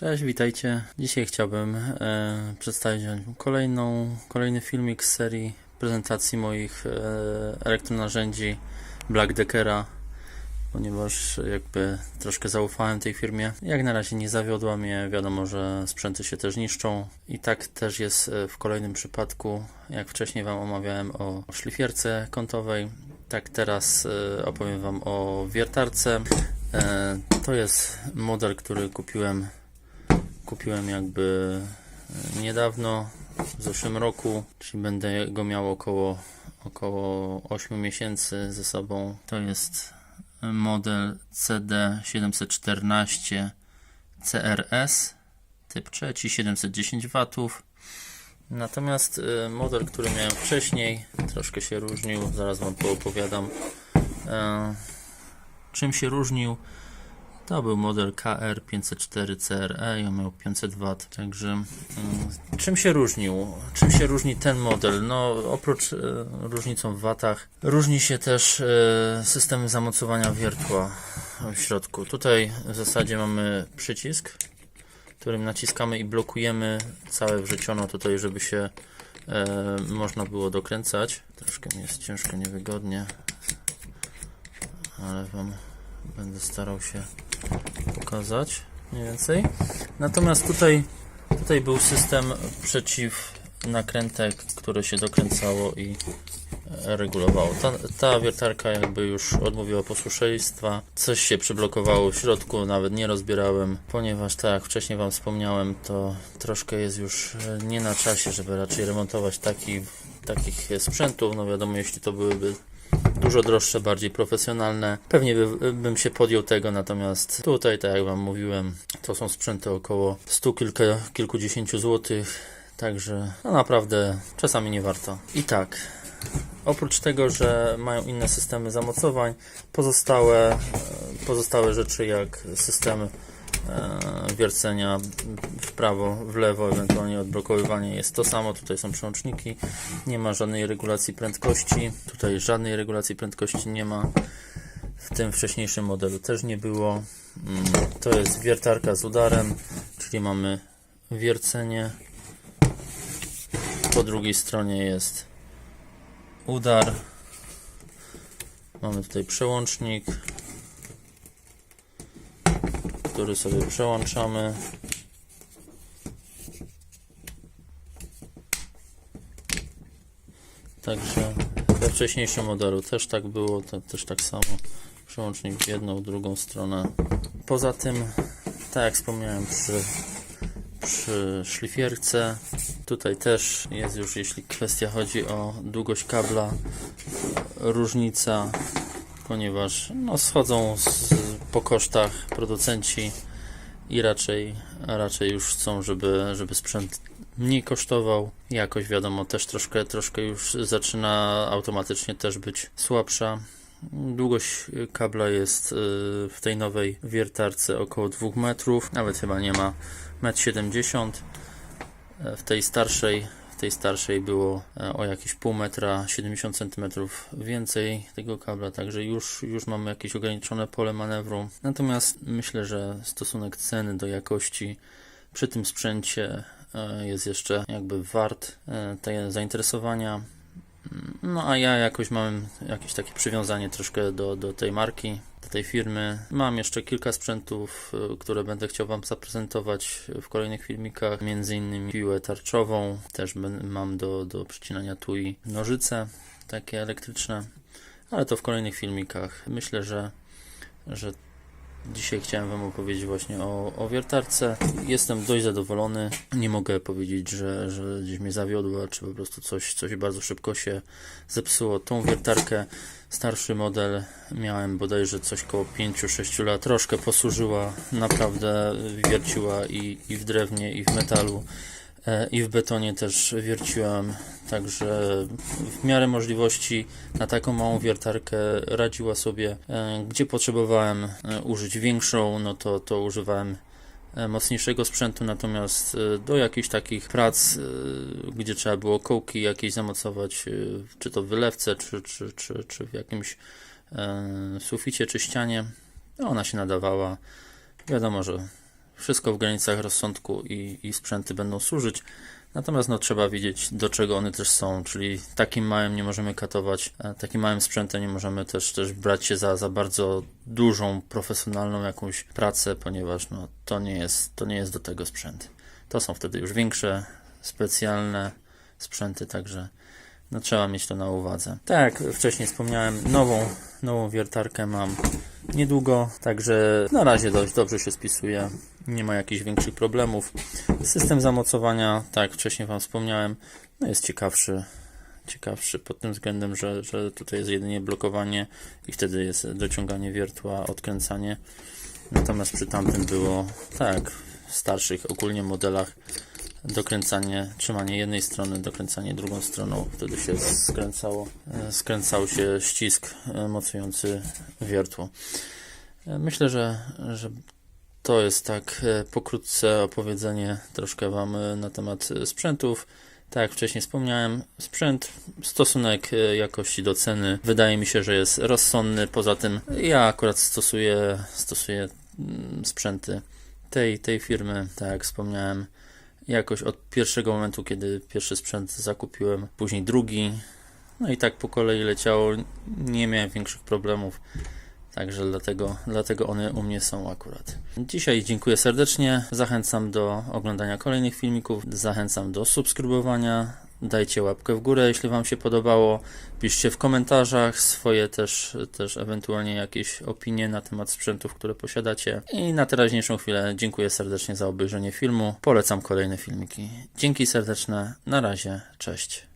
Cześć, witajcie. Dzisiaj chciałbym e, przedstawić kolejną, kolejny filmik z serii prezentacji moich e, elektronarzędzi Black Deckera, ponieważ jakby troszkę zaufałem tej firmie. Jak na razie nie zawiodła mnie, wiadomo, że sprzęty się też niszczą i tak też jest e, w kolejnym przypadku, jak wcześniej Wam omawiałem o szlifierce kątowej, tak teraz e, opowiem Wam o wiertarce. E, to jest model, który kupiłem kupiłem jakby e, niedawno, w zeszłym roku, czyli będę go miał około, około 8 miesięcy ze sobą. To jest model CD714 CRS, typ trzeci, 710 W. Natomiast e, model, który miałem wcześniej, troszkę się różnił, zaraz Wam poopowiadam. E, Czym się różnił? To był model KR504 CRE i on miał 500 W. Także mm, czym się różnił? Czym się różni ten model? No oprócz e, różnicą w watach, różni się też e, system zamocowania wiertła w środku. Tutaj w zasadzie mamy przycisk, którym naciskamy i blokujemy całe wrzeciono tutaj, żeby się e, można było dokręcać. Troszkę mi jest ciężko, niewygodnie, ale Wam będę starał się pokazać mniej więcej. Natomiast tutaj, tutaj był system przeciw nakrętek, które się dokręcało i e, regulowało. Ta, ta wiertarka jakby już odmówiła posłuszeństwa. Coś się przyblokowało w środku, nawet nie rozbierałem, ponieważ tak jak wcześniej Wam wspomniałem, to troszkę jest już e, nie na czasie, żeby raczej remontować taki, takich sprzętów. No wiadomo, jeśli to byłyby dużo droższe, bardziej profesjonalne. Pewnie by, bym się podjął tego, natomiast tutaj, tak jak Wam mówiłem, to są sprzęty około 100 kilka, kilkudziesięciu złotych, także no naprawdę czasami nie warto. I tak, oprócz tego, że mają inne systemy zamocowań, pozostałe, e, pozostałe rzeczy jak system e, wiercenia w prawo, w lewo, ewentualnie odblokowywanie jest to samo. Tutaj są przełączniki, nie ma żadnej regulacji prędkości. Tutaj żadnej regulacji prędkości nie ma. W tym wcześniejszym modelu też nie było. Mm, To jest wiertarka z udarem, czyli mamy wiercenie. Po drugiej stronie jest udar. Mamy tutaj przełącznik, który sobie przełączamy. Także we wcześniejszym modelu też tak było, to też tak samo. Przełącznik w jedną, w drugą stronę. Poza tym, tak jak wspomniałem przy, przy szlifierce, tutaj też jest już, jeśli kwestia chodzi o długość kabla, różnica, ponieważ no, schodzą z, po kosztach producenci i raczej, raczej już chcą, żeby, żeby sprzęt mniej kosztował. Jakość wiadomo też troszkę, troszkę już zaczyna automatycznie też być słabsza. Długość kabla jest y, w tej nowej wiertarce około 2 metrów, nawet chyba nie ma 1,70 m. W tej starszej tej starszej było e, o jakieś pół metra, 70 cm więcej tego kabla, także już, już mamy jakieś ograniczone pole manewru. Natomiast myślę, że stosunek ceny do jakości przy tym sprzęcie e, jest jeszcze jakby wart e, tego zainteresowania. No a ja jakoś mam jakieś takie przywiązanie troszkę do, do tej marki, tej firmy. Mam jeszcze kilka sprzętów, y, które będę chciał Wam zaprezentować w kolejnych filmikach. Między innymi piłę tarczową, też mam do, do przycinania tui nożyce, takie elektryczne, ale to w kolejnych filmikach. Myślę, że, że Dzisiaj chciałem Wam opowiedzieć właśnie o, o wiertarce. Jestem dość zadowolony. Nie mogę powiedzieć, że, że gdzieś mnie zawiodła, czy po prostu coś, coś bardzo szybko się zepsuło. Tą wiertarkę, starszy model, miałem bodajże coś koło 5-6 lat. Troszkę posłużyła, naprawdę wierciła i, i w drewnie, i w metalu. E, I w betonie też wierciłam, także w miarę możliwości na taką małą wiertarkę radziła sobie. E, Gdzie potrzebowałem e, użyć większą, no to, to używałem mocniejszego sprzętu, natomiast do jakichś takich prac, gdzie trzeba było kołki jakieś zamocować, czy to w wylewce, czy, czy, czy, czy w jakimś suficie, czy ścianie, no ona się nadawała. Wiadomo, że wszystko w granicach rozsądku i, i sprzęty będą służyć. Natomiast no, trzeba wiedzieć, do czego one też są, czyli takim małym nie możemy katować, takim małym sprzętem nie możemy też, też brać się za, za bardzo dużą, profesjonalną jakąś pracę, ponieważ no, to, nie jest, to nie jest do tego sprzęt. To są wtedy już większe, specjalne sprzęty, także no, trzeba mieć to na uwadze. Tak jak wcześniej wspomniałem, nową, nową wiertarkę mam niedługo, także na razie dość dobrze się spisuje. Nie ma jakichś większych problemów. System zamocowania, tak jak wcześniej Wam wspomniałem, no jest ciekawszy. Ciekawszy pod tym względem, że, że tutaj jest jedynie blokowanie i wtedy jest dociąganie wiertła, odkręcanie. Natomiast przy tamtym było tak, w starszych ogólnie modelach dokręcanie, trzymanie jednej strony, dokręcanie drugą stroną, wtedy się skręcało, skręcał się ścisk mocujący wiertło. Myślę, że, że to jest tak e, pokrótce opowiedzenie troszkę Wam e, na temat e, sprzętów. Tak jak wcześniej wspomniałem, sprzęt, stosunek jakości do ceny wydaje mi się, że jest rozsądny. Poza tym ja akurat stosuję, stosuję mm, sprzęty tej, tej firmy, tak jak wspomniałem, jakoś od pierwszego momentu, kiedy pierwszy sprzęt zakupiłem, później drugi, no i tak po kolei leciało, nie miałem większych problemów. Także dlatego, dlatego one u mnie są akurat. Dzisiaj dziękuję serdecznie. Zachęcam do oglądania kolejnych filmików. Zachęcam do subskrybowania. Dajcie łapkę w górę, jeśli Wam się podobało. Piszcie w komentarzach swoje też, też ewentualnie jakieś opinie na temat sprzętów, które posiadacie. I na teraźniejszą chwilę dziękuję serdecznie za obejrzenie filmu. Polecam kolejne filmiki. Dzięki serdeczne. Na razie. Cześć.